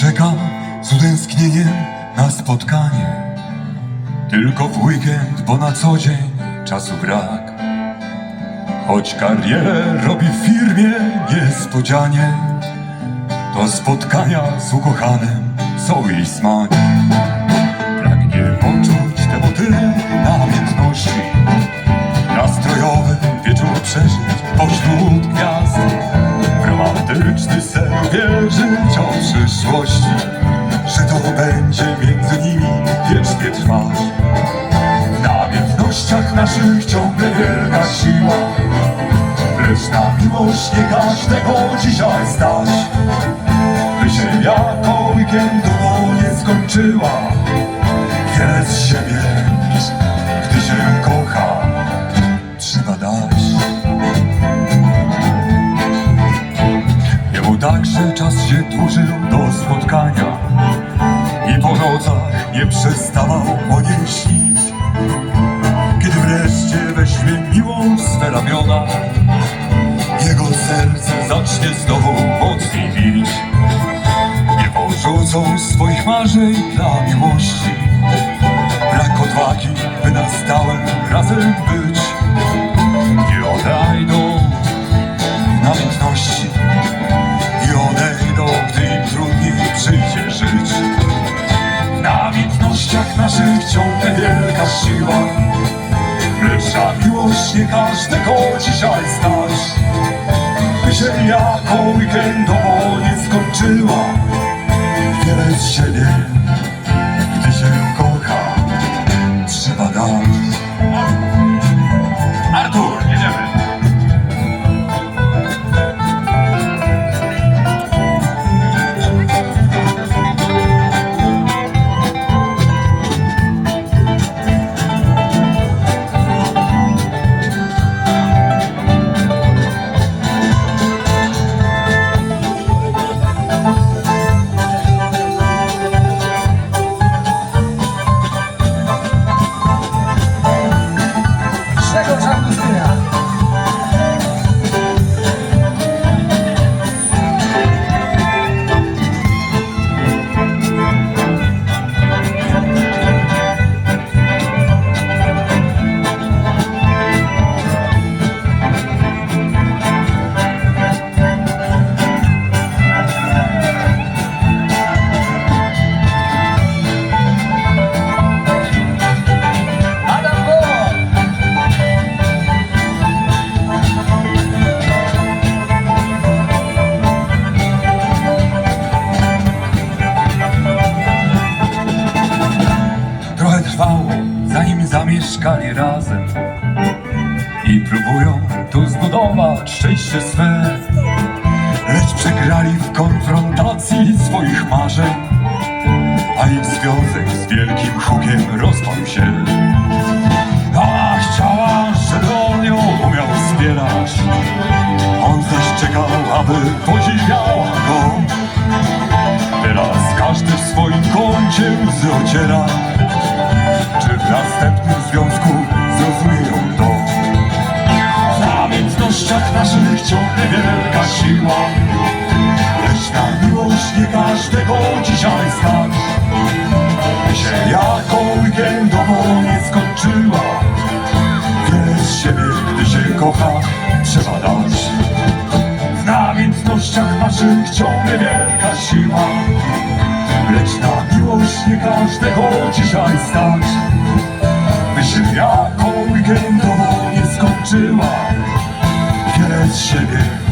czekam z utęsknieniem na spotkanie. Tylko w weekend, bo na co dzień czasu brak. Choć karierę robi w firmie niespodzianie, to spotkania z ukochanym są jej smak. Pragnie poczuć te motyly namiętności, o przyszłości, że to będzie między nimi wiecznie trwać. W namiętnościach naszych ciągle wielka siła, lecz na miłość nie każdego dzisiaj stać. By się jako weekendowo nie skończyła, wiele z siebie, także czas się dłużył do spotkania i po nocach nie przestawał o niej śnić. Kiedy wreszcie weźmie miłą swe ramiona, jego serce zacznie znowu mocniej bić. Nie porzucą swoich marzeń dla miłości, naszych ciągle wielka siła, lecz na miłość nie każdego dzisiaj stać. By się jako weekendowo nie skończyła, zanim zamieszkali razem I próbują tu zbudować szczęście swe Lecz przegrali w konfrontacji swoich marzeń A ich związek z wielkim hukiem rozpadł się. A chciała, żeby on ją umiał wspierać. On zaś czekał, aby podziwiała go. Teraz każdy w swoim kącie łzy ociera Czy w następnym związku zrozumieją to? W namiętnościach naszych ciągle wielka siła. Lecz na miłość nie każdego dzisiaj stać. Się jako weekendowo nie skończyła. Wiele siebie, gdy się kocha, trzeba dać. W namiętnościach naszych ciągle wielka siła. Lecz na miłość miłość nie każdego dzisiaj stać. By się jako weekendowo nie skończyła Wiele z siebie